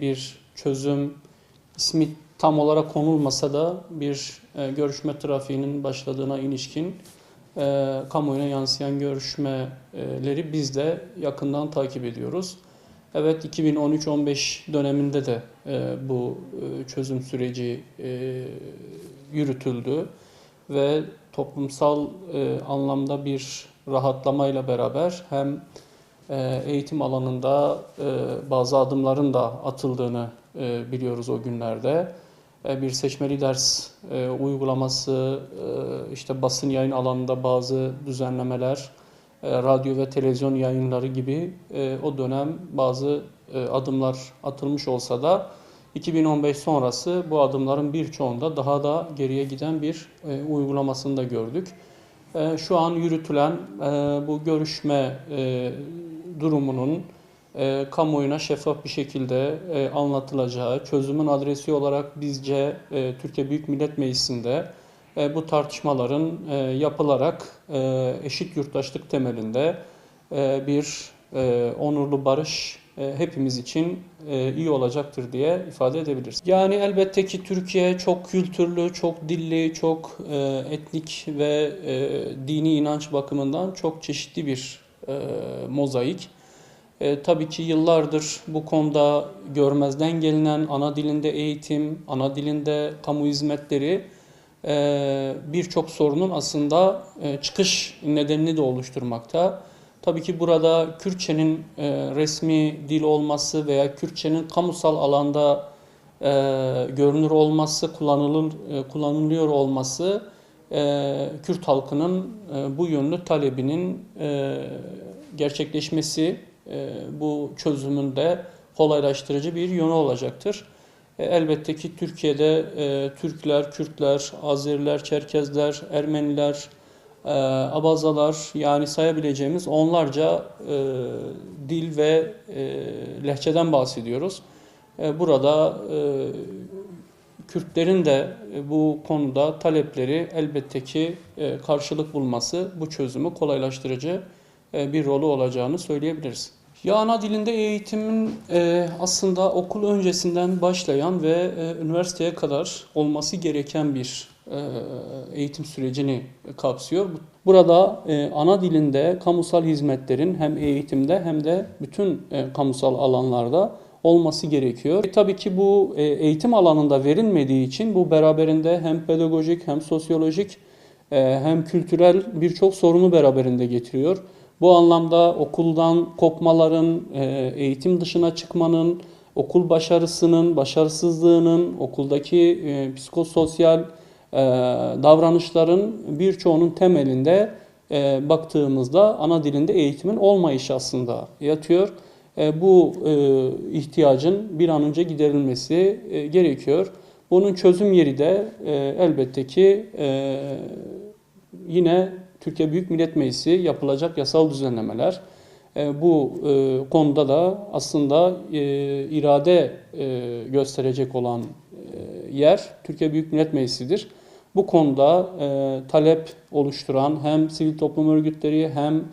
bir çözüm ismi tam olarak konulmasa da bir e, görüşme trafiğinin başladığına ilişkin e, kamuoyuna yansıyan görüşmeleri biz de yakından takip ediyoruz. Evet 2013-15 döneminde de e, bu e, çözüm süreci e, yürütüldü ve toplumsal e, anlamda bir rahatlamayla beraber hem eğitim alanında e, bazı adımların da atıldığını e, biliyoruz o günlerde. E, bir seçmeli ders uygulaması, işte basın yayın alanında bazı düzenlemeler, radyo ve televizyon yayınları gibi o dönem bazı adımlar atılmış olsa da 2015 sonrası bu adımların birçoğunda daha da geriye giden bir uygulamasını da gördük. Şu an yürütülen bu görüşme durumunun e, kamuoyuna şeffaf bir şekilde e, anlatılacağı, çözümün adresi olarak bizce e, Türkiye Büyük Millet Meclisi'nde e, bu tartışmaların e, yapılarak e, eşit yurttaşlık temelinde e, bir e, onurlu barış e, hepimiz için e, iyi olacaktır diye ifade edebiliriz. Yani elbette ki Türkiye çok kültürlü, çok dilli, çok e, etnik ve e, dini inanç bakımından çok çeşitli bir mozaik. E, tabii ki yıllardır bu konuda görmezden gelinen ana dilinde eğitim, ana dilinde kamu hizmetleri e, birçok sorunun aslında e, çıkış nedenini de oluşturmakta. Tabii ki burada Kürtçenin e, resmi dil olması veya Kürtçenin kamusal alanda e, görünür olması, kullanılır, e, kullanılıyor olması e, Kürt halkının e, bu yönlü talebinin e, gerçekleşmesi e, bu çözümün de kolaylaştırıcı bir yönü olacaktır. E, elbette ki Türkiye'de e, Türkler, Kürtler, Azeriler, Çerkezler, Ermeniler, e, Abazalar yani sayabileceğimiz onlarca e, dil ve e, lehçeden bahsediyoruz. E, burada e, Kürtlerin de e, bu konuda talepleri elbette ki e, karşılık bulması bu çözümü kolaylaştırıcı e, bir rolü olacağını söyleyebiliriz. Ya ana dilinde eğitimin aslında okul öncesinden başlayan ve üniversiteye kadar olması gereken bir eğitim sürecini kapsıyor. Burada ana dilinde kamusal hizmetlerin hem eğitimde hem de bütün kamusal alanlarda olması gerekiyor. E, tabii ki bu e, eğitim alanında verilmediği için bu beraberinde hem pedagojik hem sosyolojik e, hem kültürel birçok sorunu beraberinde getiriyor. Bu anlamda okuldan kopmaların, e, eğitim dışına çıkmanın, okul başarısının, başarısızlığının, okuldaki e, psikososyal e, davranışların birçoğunun temelinde e, baktığımızda ana dilinde eğitimin olmayışı aslında yatıyor. E, bu e, ihtiyacın bir an önce giderilmesi e, gerekiyor. Bunun çözüm yeri de elbette ki yine Türkiye Büyük Millet Meclisi yapılacak yasal düzenlemeler. Bu konuda da aslında irade gösterecek olan yer Türkiye Büyük Millet Meclisi'dir. Bu konuda talep oluşturan hem sivil toplum örgütleri hem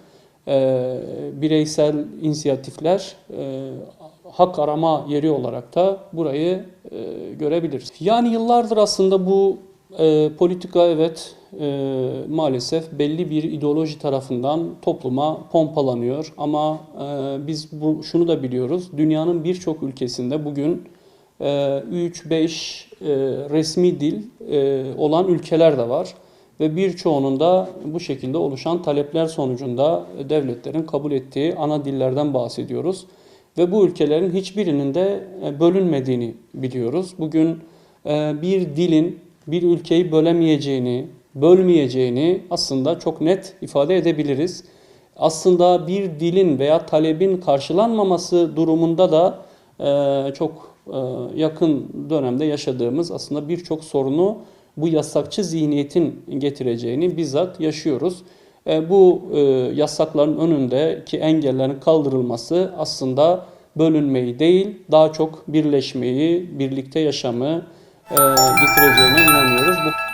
e, bireysel inisiyatifler e, hak arama yeri olarak da burayı e, görebiliriz. Yani yıllardır aslında bu e, politika evet e, maalesef belli bir ideoloji tarafından topluma pompalanıyor. Ama e, biz bu şunu da biliyoruz. Dünyanın birçok ülkesinde bugün e, 3-5 e, resmi dil e, olan ülkeler de var. Ve birçoğunun da bu şekilde oluşan talepler sonucunda devletlerin kabul ettiği ana dillerden bahsediyoruz. Ve bu ülkelerin hiçbirinin de e, bölünmediğini biliyoruz. Bugün e, bir dilin bir ülkeyi bölemeyeceğini, bölmeyeceğini aslında çok net ifade edebiliriz. Aslında bir dilin veya talebin karşılanmaması durumunda da e, çok yakın dönemde yaşadığımız aslında birçok sorunu bu yasakçı zihniyetin getireceğini bizzat yaşıyoruz. E, bu e, yasakların önündeki engellerin kaldırılması aslında bölünmeyi değil, daha çok birleşmeyi, birlikte yaşamı e, getireceğine inanıyoruz. Bu